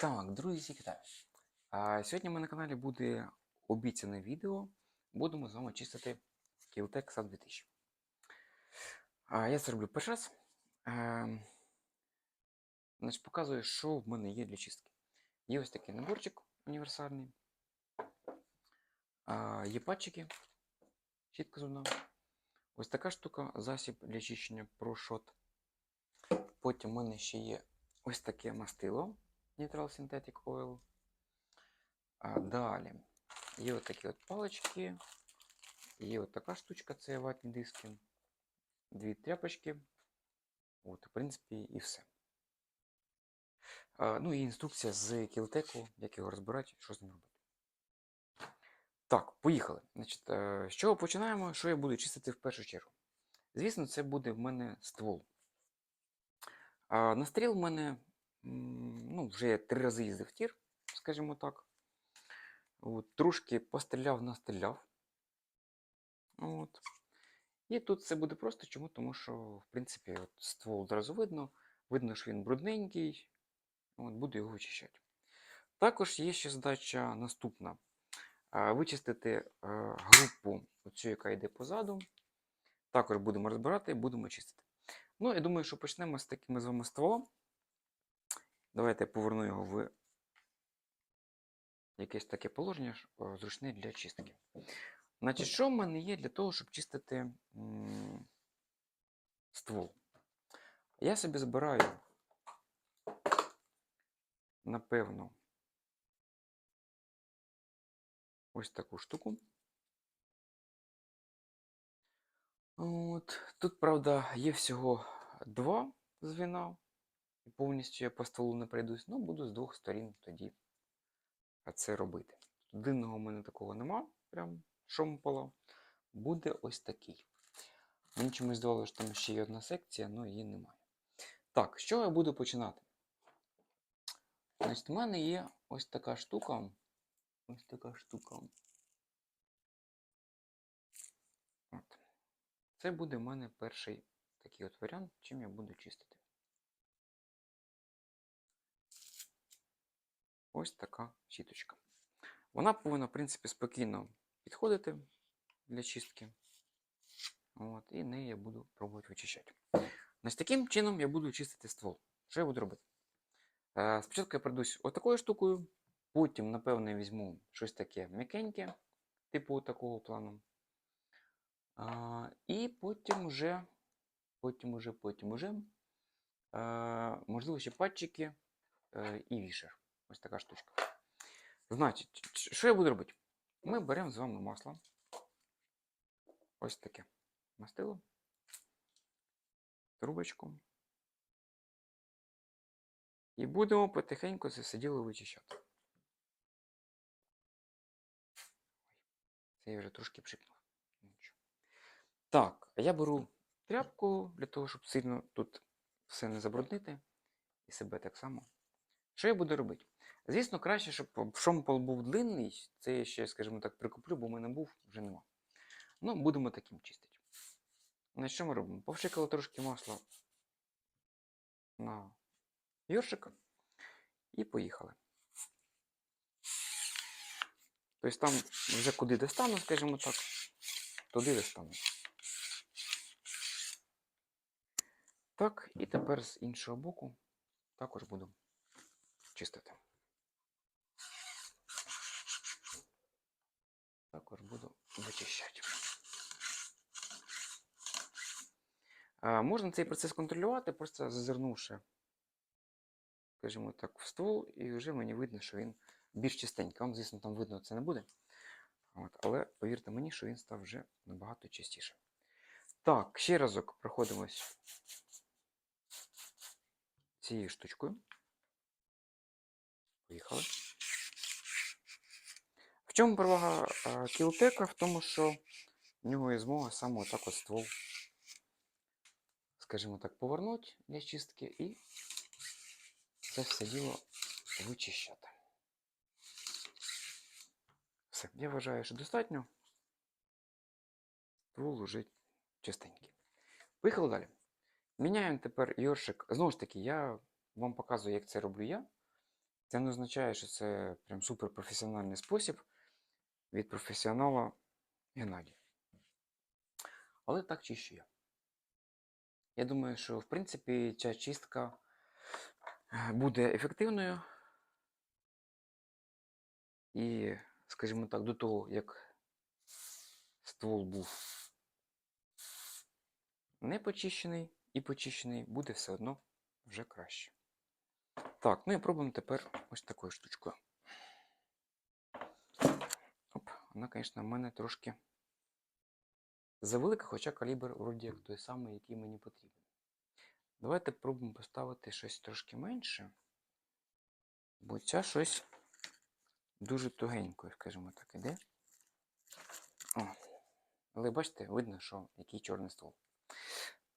Так, друзі, вітаю. А, сьогодні ми на каналі буде обіцяне відео. Будемо з вами чистити Killtech SAT 2000. А, я це роблю перший раз. Ем, значить, показую, що в мене є для чистки. Є ось такий наборчик універсальний. А, є патчики. Щітка зубна. Ось така штука, засіб для чищення ProShot. Потім в мене ще є ось таке мастило. Synthetic Oil. А далі є от такі от палички. Є от така штучка, це ватні диски. Дві тряпочки. От, в принципі, і все. А, ну і інструкція з кілтеку, як його розбирати, що з ним робити. Так, поїхали. Значить, з чого починаємо? Що я буду чистити в першу чергу? Звісно, це буде в мене ствол. А, на стріл в мене ну, вже я три рази їздив в тір, скажімо так. От, трошки постріляв, настріляв. От. І тут це буде просто чому? Тому що, в принципі, от ствол одразу видно. Видно, що він брудненький. От, буду його вичищати. Також є ще задача наступна. Вичистити е, групу, оцю, яка йде позаду. Також будемо розбирати, будемо чистити. Ну, я думаю, що почнемо з таким з вами стволом. Давайте я поверну його в якесь таке положення зручне для чистки. Значить, що в мене є для того, щоб чистити м, ствол? Я собі збираю, напевно, ось таку штуку. От. Тут, правда, є всього два звіна. І повністю я по стволу не пройдусь, ну буду з двох сторін тоді це робити. Длинного у мене такого нема, прям шомпола. Буде ось такий. Мені чомусь здавалося, що там ще є одна секція, але її немає. Так, з чого я буду починати? Значить, у мене є ось така штука. Ось така штука. От. Це буде в мене перший такий от варіант, чим я буду чистити. Ось така щіточка. Вона повинна, в принципі, спокійно підходити для чистки. От, і нею я буду пробувати вичищати. Значить, таким чином я буду чистити ствол. Що я буду робити? Е, спочатку я пройдусь отакою штукою, потім, напевно, візьму щось таке м'якеньке, типу такого плану. А, і потім вже, потім уже, потім уже, е, можливо, ще патчики е, і вішер. Ось така штучка. Значить, що я буду робити? Ми беремо з вами масло. Ось таке мастило. Трубочку. І будемо потихеньку це все діло вичищати. Це я вже трошки пшикнув. Так, я беру тряпку для того, щоб сильно тут все не забруднити. І себе так само. Що я буду робити? Звісно, краще, щоб шомпол був длинний. Це я ще, скажімо так, прикуплю, бо в мене був, вже нема. Ну, будемо таким чистити. На що ми робимо? Повшикали трошки масла на йоршик і поїхали. Тобто там вже куди достану, скажімо так, туди достану. Так, і тепер з іншого боку також буду чистити. Також буду вичищати. Можна цей процес контролювати, просто зазирнувши, скажімо так, в ствол, і вже мені видно, що він більш чистенький. Вам, звісно, там видно це не буде. От, але повірте мені, що він став вже набагато чистіше. Так, ще разок проходимось цією штучкою. Поїхали. В чому перевага кілтека? В тому, що в нього є змога саме отак от ствол, скажімо так, повернути для чистки і це все діло вичищати. Все, я вважаю, що достатньо. Ствол уже чистенький. Поїхали далі. Міняємо тепер йоршик. Знову ж таки, я вам показую, як це роблю я. Це не означає, що це прям суперпрофесіональний спосіб від професіонала Геннадія. Але так чищу я. Я думаю, що в принципі ця чистка е, буде ефективною. І, скажімо так, до того, як ствол був не почищений і почищений, буде все одно вже краще. Так, ну і пробуємо тепер ось такою штучкою. Оп, вона, звісно, в мене трошки завелика, хоча калібр вроді як той самий, який мені потрібен. Давайте пробуємо поставити щось трошки менше, бо ця щось дуже тугенькою, скажімо так, іде. О. Але бачите, видно, що який чорний ствол.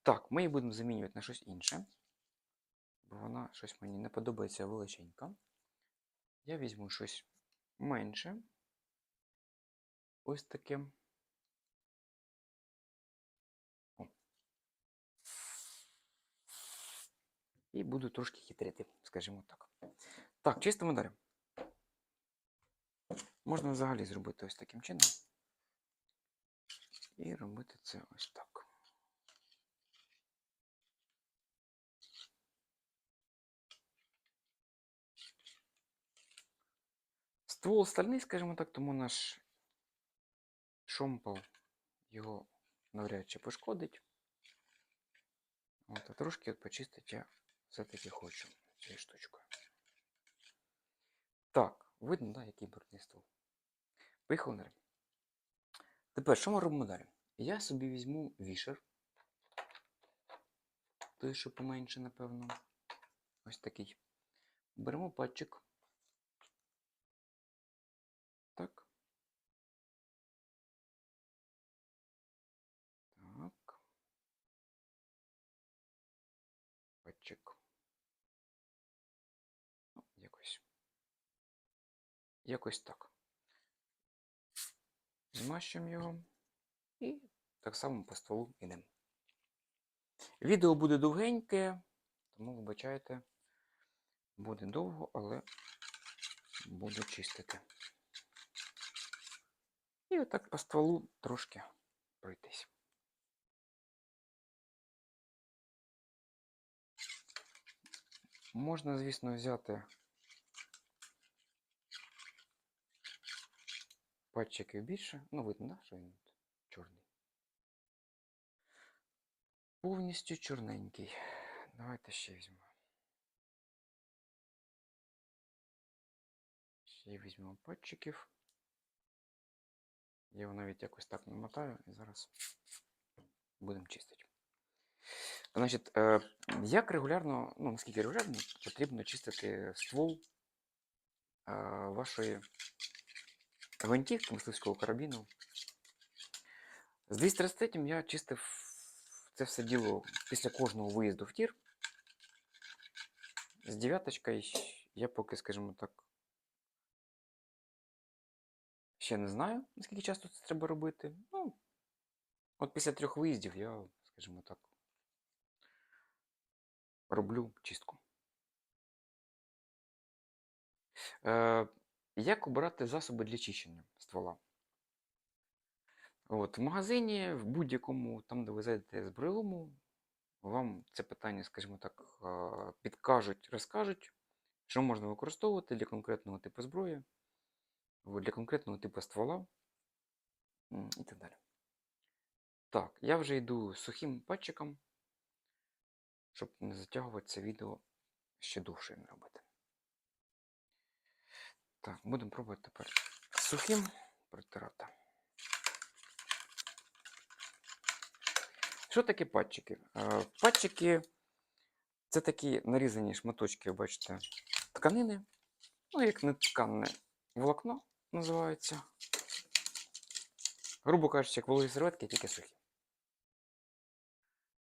Так, ми її будемо замінювати на щось інше. Бо вона щось мені не подобається величенька. Я візьму щось менше. Ось таке. О. І буду трошки хитрити, скажімо так. Так, чистимо далі. Можна взагалі зробити ось таким чином. І робити це ось так. Ствол стальний, скажімо так, тому наш шомпол його навряд чи пошкодить. От, а трошки от почистити я все-таки хочу цією штучкою. Так, видно, да, який брудний ствол. Поїхали далі. Тепер, що ми робимо далі? Я собі візьму вішер. Той, що поменше, напевно. Ось такий. Беремо патчик. Так. Так. Патчик. Ну, якось. Якось так. Змащуємо його. І так само по стволу йдемо. Відео буде довгеньке, тому вибачайте, буде довго, але буду чистити. І отак по стволу трошки пройтись. Можна, звісно, взяти патчиків більше. Ну, видно, да, що він тут чорний. Повністю чорненький. Давайте ще візьмемо. Ще візьмемо патчиків. Я його навіть якось так намотаю і зараз будемо чистити. Значить, е, як регулярно, ну наскільки регулярно потрібно чистити ствол е, вашої гвинтівки мисливського карабіну. З 233 я чистив це все діло після кожного виїзду в тір. З дев'яточкою я поки, скажімо так, ще не знаю, наскільки часто це треба робити. Ну, от після трьох виїздів я, скажімо так, роблю чистку. Е, як обирати засоби для чищення ствола? От, в магазині, в будь-якому, там, де ви зайдете з брелому, вам це питання, скажімо так, підкажуть, розкажуть, що можна використовувати для конкретного типу зброї, для конкретного типу ствола і так далі. Так, я вже йду сухим патчиком, щоб не затягувати це відео ще довше не робити. Так, будемо пробувати тепер сухим протирати. Що таке патчики? Е, Патчики це такі нарізані шматочки, бачите, тканини. Ну, як не тканне волокно називається. Грубо кажучи, як вологі серветки, тільки сухі.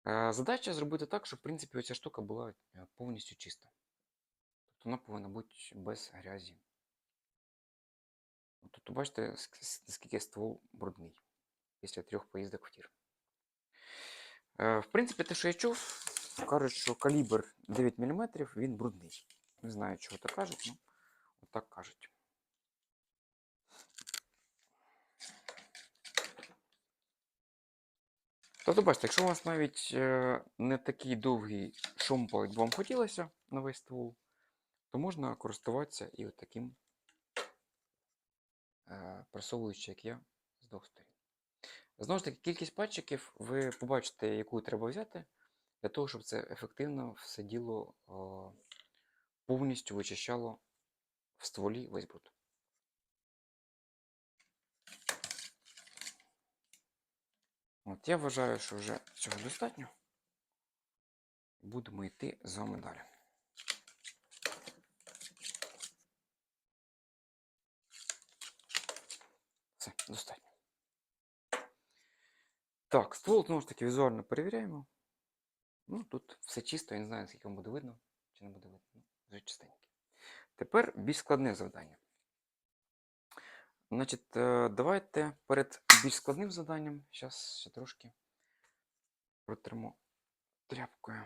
Е, Задача зробити так, щоб, в принципі, оця штука була е, повністю чиста. Тобто вона повинна бути без грязі. Тобто, бачите, ск- наскільки ствол брудний після трьох поїздок в тір. Е, В принципі, те, що я чув, кажуть, що калібр 9 мм він брудний. Не знаю, чого то кажуть, але так кажуть. Тобто, бачите, якщо у вас навіть е, не такий довгий шомпол, як вам хотілося на весь ствол, то можна користуватися і от таким е, просовуючи, як я, з двох сторін. Знову ж таки, кількість пальчиків ви побачите, яку треба взяти, для того, щоб це ефективно все діло повністю вичищало в стволі весь бруд. От я вважаю, що вже цього достатньо. Будемо йти з вами далі. Все, достатньо. Так, ствол знову ж таки візуально перевіряємо. Ну, тут все чисто, я не знаю, скільки вам буде видно, чи не буде видно. Ну, Вже чистеньке. Тепер більш складне завдання. Значить, е, давайте перед більш складним завданням, зараз ще трошки протримо тряпкою.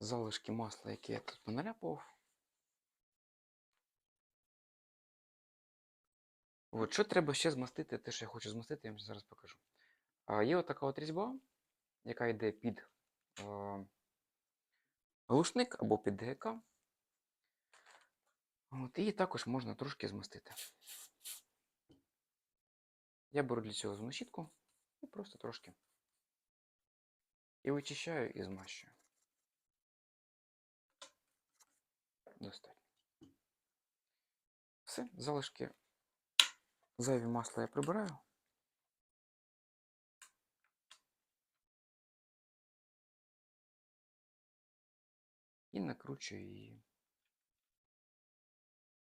Залишки масла, які я тут поналяпував. От, що треба ще змастити, те, що я хочу змастити, я вам зараз покажу. А, є отака от різьба, яка йде під е, глушник або під ДГК. От, її також можна трошки змастити. Я беру для цього зубну і просто трошки. І вичищаю і змащую. Достатньо. Все, залишки зайві масла я прибираю. І накручую її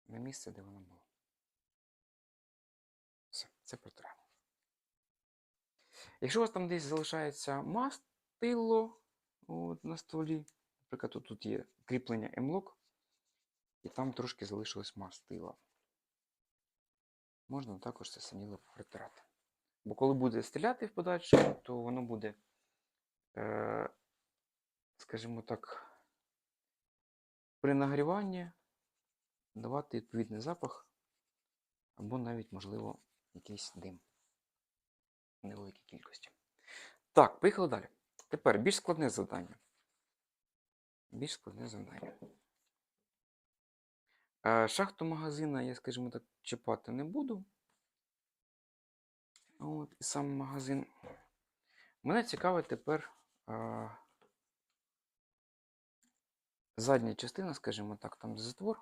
на місце, де воно було. Все, це протираємо. Якщо у вас там десь залишається мастило от, на столі, наприклад, тут, є кріплення M-Lock, і там трошки залишилось мастило. Можна також це саміло протирати. Бо коли буде стріляти в подальшому, то воно буде, е, скажімо так, при нагріванні давати відповідний запах, або навіть, можливо, якийсь дим невеликій кількості. Так, поїхали далі. Тепер більш складне завдання. Більш складне завдання. Е, Шахту магазина я, скажімо так, чіпати не буду. От, і сам магазин. Мене цікавить тепер е, задня частина, скажімо так, там затвор.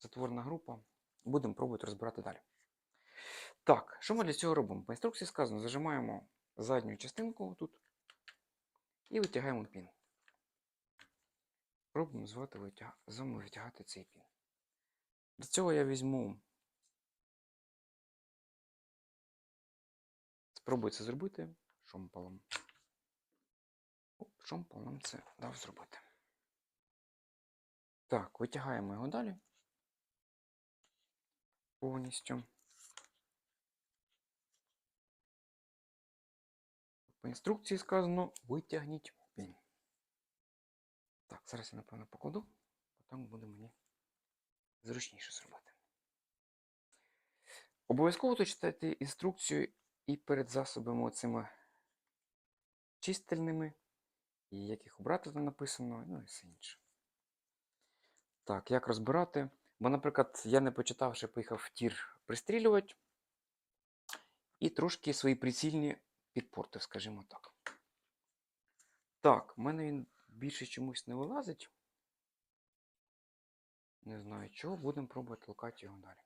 Затворна група. Будемо пробувати розбирати далі. Так, що ми для цього робимо? По інструкції сказано, зажимаємо задню частинку тут і витягаємо пін. Пробуємо з вами витягати цей пін. Для цього я візьму. Спробую це зробити шомполом. Шомпол нам це дав зробити. Так, витягаємо його далі. Повністю. По інструкції сказано витягніть зараз я, напевно, покладу, потім буде мені зручніше зробити. Обов'язково тут інструкцію і перед засобами оцими чистильними, і як їх обрати там написано, ну і все інше. Так, як розбирати? Бо, наприклад, я не почитавши, поїхав в тір пристрілювати і трошки свої прицільні підпортив, скажімо так. Так, в мене він більше чомусь не вилазить. Не знаю чого, будемо пробувати лукати його далі.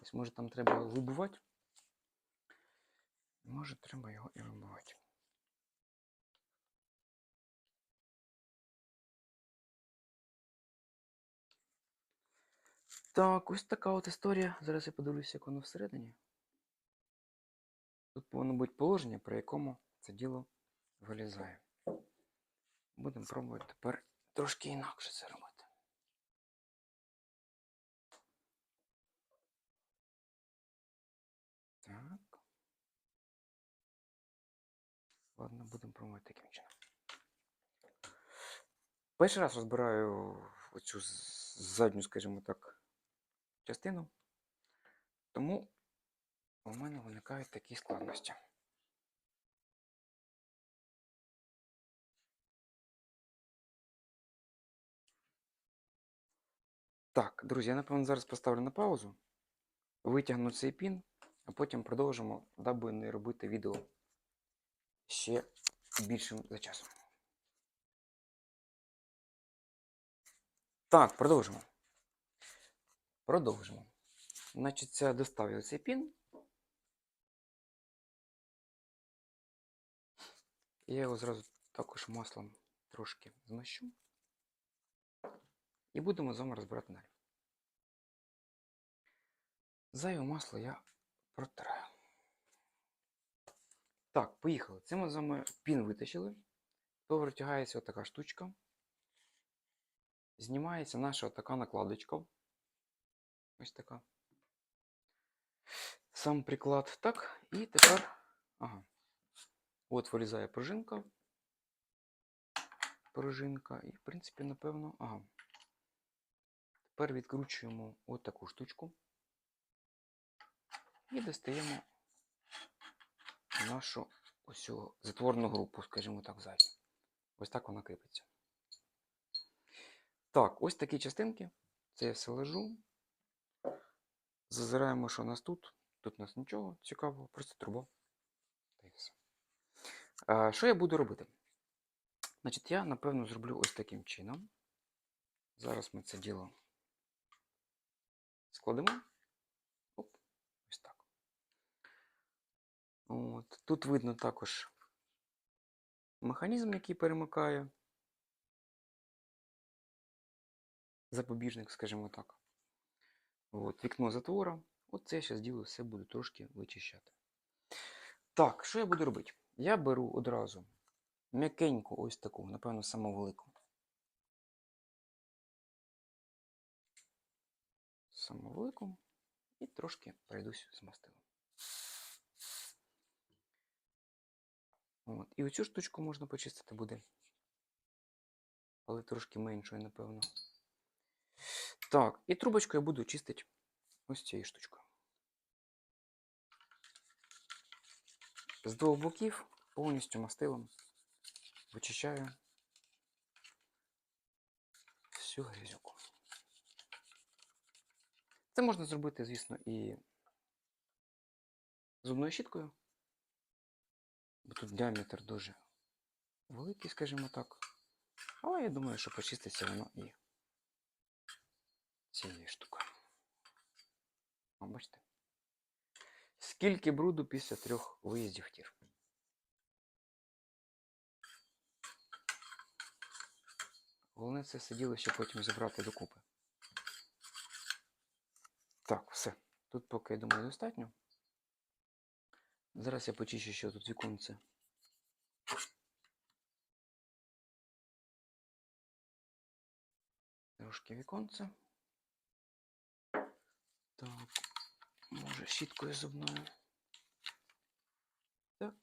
Ось, може там треба його вибивати? Може треба його і вибивати. Так, ось така от історія. Зараз я подивлюся, як воно всередині. Тут повинно бути положення, при якому це діло вилізає. Будемо пробувати тепер трошки інакше це робити. Так. Ладно, будемо пробувати таким чином. Перший раз розбираю оцю задню, скажімо так частину, тому у мене виникають такі складності. Так, друзі, я напевно зараз поставлю на паузу, витягну цей пін, а потім продовжимо, даби не робити відео ще більшим за часом. Так, продовжимо. Продовжимо. Значить, це доставив цей пін. Я його зразу також маслом трошки змащу. І будемо з вами розбирати далі. Зайве масло я протираю. Так, поїхали. Це ми з вами пін витащили. То витягається отака штучка. Знімається наша така накладочка. Ось така. Сам приклад. Так, і тепер. Ага. От вилізає пружинка. Пружинка. І, в принципі, напевно. Ага. Тепер відкручуємо от штучку. І достаємо нашу ось затворну групу, скажімо так, ззаді. Ось так вона кріпиться. Так, ось такі частинки. Це я все лежу. Зазираємо, що у нас тут. Тут у нас нічого цікавого, просто труба. Та й все. А, що я буду робити? Значить, я, напевно, зроблю ось таким чином. Зараз ми це діло складемо. Оп, ось так. От. Тут видно також механізм, який перемикає. Запобіжник, скажімо так. От, вікно затвора. От це я зараз діло все буду трошки вичищати. Так, що я буду робити? Я беру одразу м'якеньку ось таку, напевно, саму велику. Саму велику і трошки пройдусь з мастилом. От. І оцю штучку можна почистити буде. Але трошки меншою, напевно. Так, і трубочку я буду чистити ось цією штучкою. З двох боків повністю мастилом вичищаю всю грязюку. Це можна зробити, звісно, і зубною щіткою. Бо тут діаметр дуже великий, скажімо так. Але я думаю, що почиститься воно і цією штукою. О, бачите? Скільки бруду після трьох виїздів тір. Головне це все діло ще потім зібрати докупи. Так, все. Тут поки, я думаю, достатньо. Зараз я почищу ще тут віконце. Трошки віконце. Так, може щіткою зубною. Так,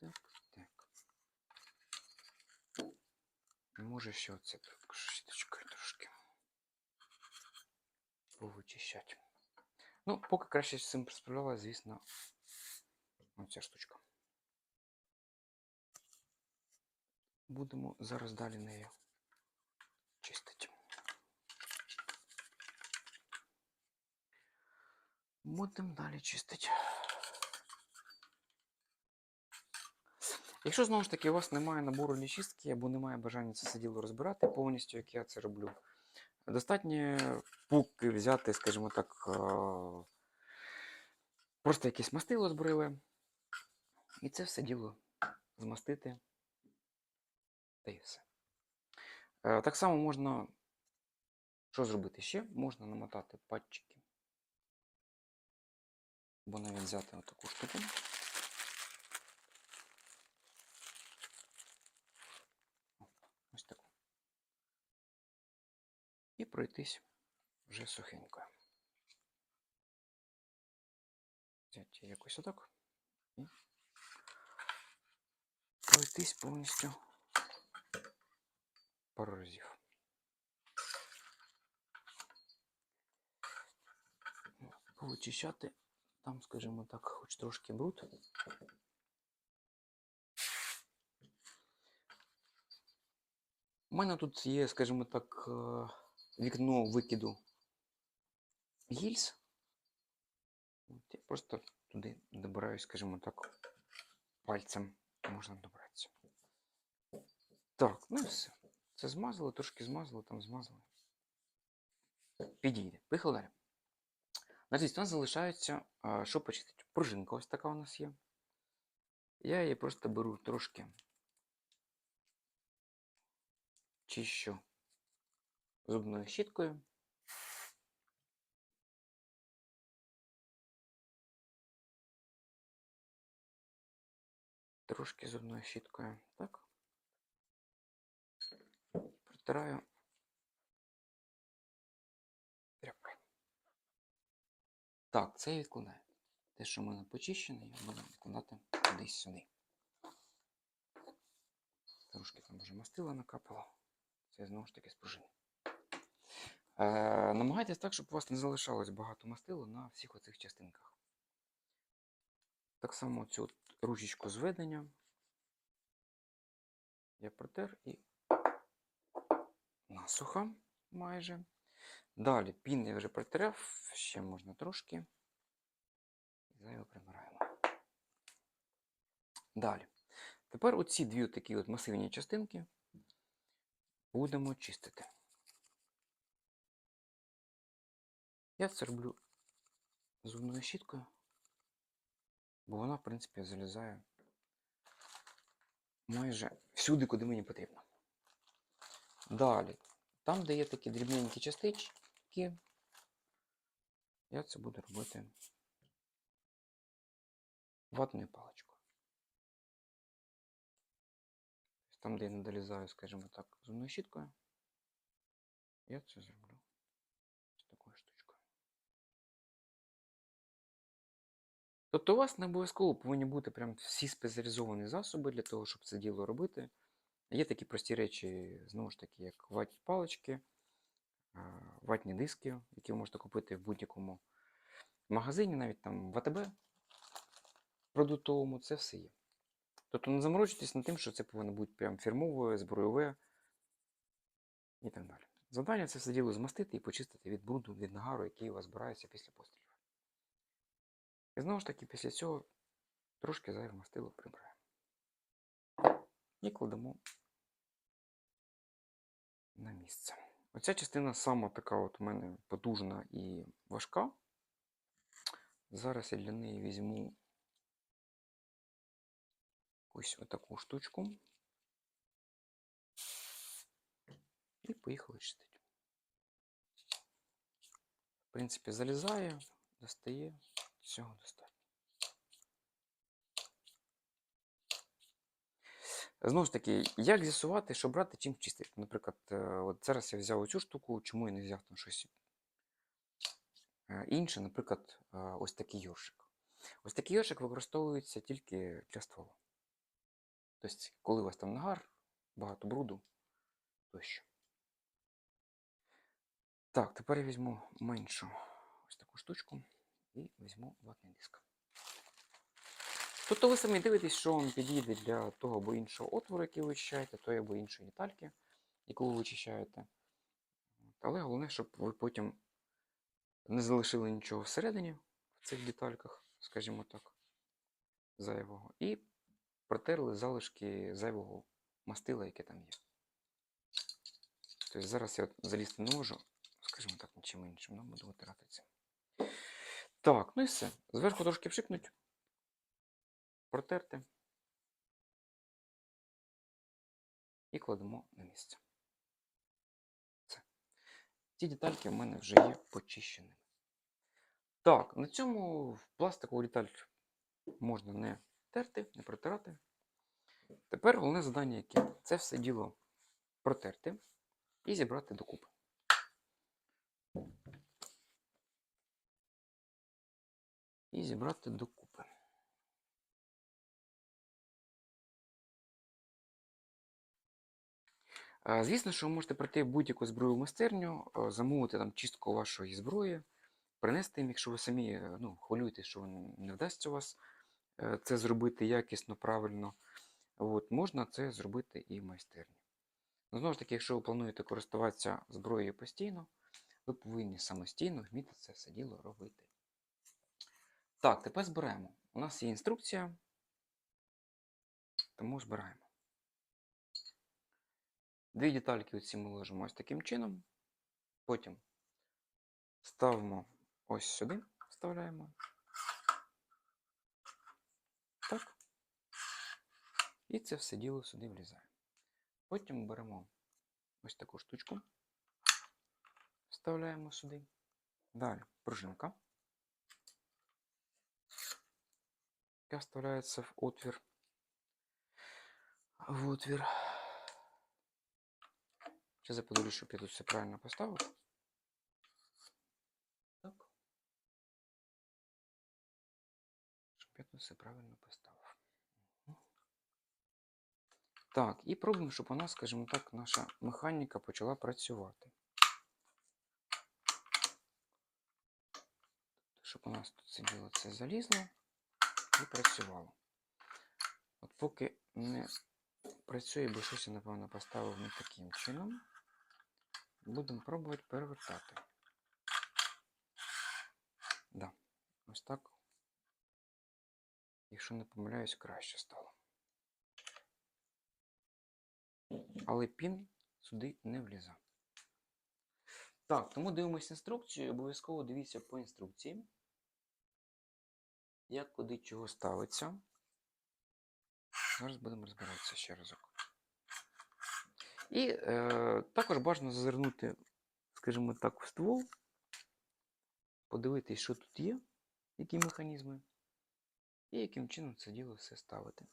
так, так. Може ще оце також щіточкою трошки повичищати. Ну, поки краще з цим справлялася, звісно, оця штучка. Будемо зараз далі нею чистити. Будемо далі чистити. Якщо знову ж таки у вас немає набору для чистки або немає бажання це все діло розбирати повністю, як я це роблю, достатньо пуки взяти, скажімо так, е, просто якесь мастило збрили. І це все діло змастити. Та і все. Е, Так само можна, що зробити ще? Можна намотати патчики. Або навіть взяти отаку штуку. Ось таку. І пройтись вже сухенько. Взяти якось отак. І пройтись повністю пару разів. Повичищати там, скажімо так, хоч трошки бруд. У мене тут є, скажімо так, е, вікно викиду гільз. От Я просто туди добираюсь, скажімо так, пальцем можна добратися. Так, ну і все. Це змазали, трошки змазали, там змазали. Підійде. Поїхали далі. Значить, у нас залишається, що почистити. Пружинка ось така у нас є. Я її просто беру трошки чищу зубною щіткою. Трошки зубною щіткою. Так. Протираю. тряпкою. Так, це я відкладаю. Те, що в мене почищене, я буду відкладати кудись сюди. Трошки там вже мастила накапало. Це знову ж таки з пружини. Е, намагайтесь так, щоб у вас не залишалось багато мастила на всіх оцих частинках. Так само цю ручечку зведення я протер і насухо майже. Далі пін я вже протеряв, ще можна трошки. І зайве прибираємо. Далі. Тепер оці дві такі от масивні частинки будемо чистити. Я це роблю зубною щіткою, бо вона, в принципі, залізає майже всюди, куди мені потрібно. Далі, там, де є такі дрібненькі частички, я це буду робити ватною паличкою. Там, де я не долізаю, скажімо так, зубною щіткою, я це зроблю з такою штучкою. Тобто у вас не обов'язково повинні бути прям всі спеціалізовані засоби для того, щоб це діло робити. Є такі прості речі, знову ж таки, як ватні палички, ватні диски, які ви можете купити в будь-якому магазині, навіть там в АТБ продуктовому, це все є. Тобто не заморочуйтесь над тим, що це повинно бути прям фірмове, збройове і так далі. Завдання це все діло змастити і почистити від бруду, від нагару, який у вас збирається після пострілів. І знову ж таки, після цього трошки зайве мастило прибираємо. І кладемо на місце. Оця частина сама така от у мене потужна і важка. Зараз я для неї візьму ось отаку штучку. І поїхали чистити. В принципі, залізає, достає, всього достатньо. Знову ж таки, як з'ясувати, що брати, чим чистити? Наприклад, е, от зараз я взяв оцю штуку, чому я не взяв там щось е, інше, наприклад, е, ось такий йоршик. Ось такий йоршик використовується тільки для стволу. Тобто, коли у вас там нагар, багато бруду тощо. Так, тепер я візьму меншу ось таку штучку і візьму ватний диск. Тобто ви самі дивитесь, що вам підійде для того або іншого отвору, який ви вичищаєте, тої або іншої детальки, яку ви вичищаєте. Але головне, щоб ви потім не залишили нічого всередині в цих детальках, скажімо так, зайвого. І протерли залишки зайвого мастила, яке там є. Тобто зараз я залізти не можу, скажімо так, нічим іншим, але буду витирати цим. Так, ну і все. Зверху трошки пшикнуть, протерти і кладемо на місце. Все. Ці детальки в мене вже є почищеними. Так, на цьому пластикову деталь можна не терти, не протирати. Тепер головне завдання яке? Це все діло протерти і зібрати докупи. І зібрати докупи. Звісно, що ви можете прийти в будь-яку зброю в майстерню, замовити там чистку вашої зброї, принести їм, якщо ви самі е, ну, хвилюєтесь, що не вдасться у вас е, це зробити якісно, правильно. От, можна це зробити і в майстерні. Ну, знову ж таки, якщо ви плануєте користуватися зброєю постійно, ви повинні самостійно вміти це все діло робити. Так, тепер збираємо. У нас є інструкція, тому збираємо. Дві детальки оці ми ложимо ось таким чином. Потім ставимо ось сюди, вставляємо. Так. І це все діло сюди влізає. Потім беремо ось таку штучку, вставляємо сюди. Далі пружинка, яка вставляється в отвір. В отвір. Сейчас я подивлюсь, щоб я тут все правильно поставив. Так. Щоб я тут все правильно поставив. Так, і пробуємо, щоб у нас, скажімо так, наша механіка почала працювати. Щоб у нас тут сиділо це залізло і працювало. От поки не працює, бо щось я, напевно, поставив не таким чином. Будемо пробувати перевертати. Да, ось так. Якщо не помиляюсь, краще стало. Але пін сюди не влізав. Так, тому дивимося інструкцію. Обов'язково дивіться по інструкції. Як куди чого ставиться. Зараз будемо розбиратися ще разок. І е, також бажано зазирнути, скажімо так, в ствол, подивитись, що тут є, які механізми, і яким чином це діло все ставити.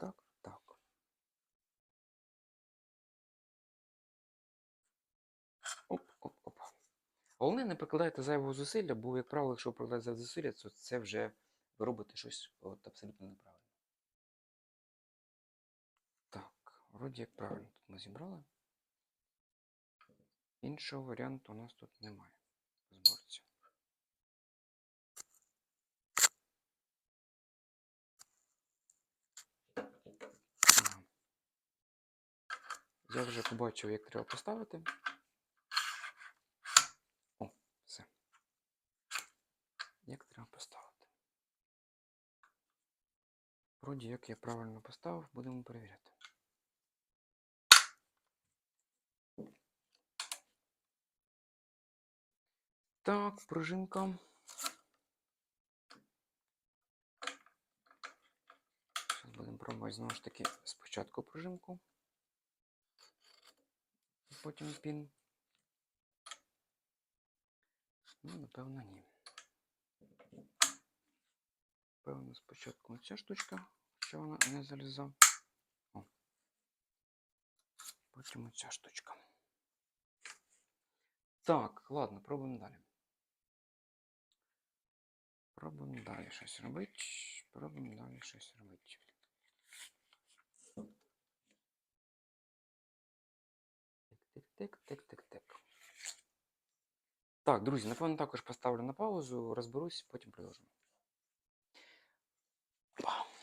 Так, так. Оп, оп, оп. Головне, не прикладайте зайвого зусилля, бо, як правило, якщо зайве зусилля, то це вже ви робите щось от, абсолютно неправильно. Так, вроді як правильно тут ми зібрали. Іншого варіанту у нас тут немає в зборці. Я вже побачив, як треба поставити. О, все. Як треба поставити. Вроді як я правильно поставив, будемо перевіряти. Так, пружинка. Зараз будемо пробувати знову ж таки спочатку пружинку. Потім пін. Ну, напевно, ні. Певно, спочатку ця штучка, що вона не заліза. О. Потім оця штучка. Так, ладно, пробуємо далі. Пробуємо далі щось робити. Пробуємо далі щось робити. Тик-тик-тик-тик-тик. Так, друзі, напевно, також поставлю на паузу, розберусь, потім продовжимо. Wow.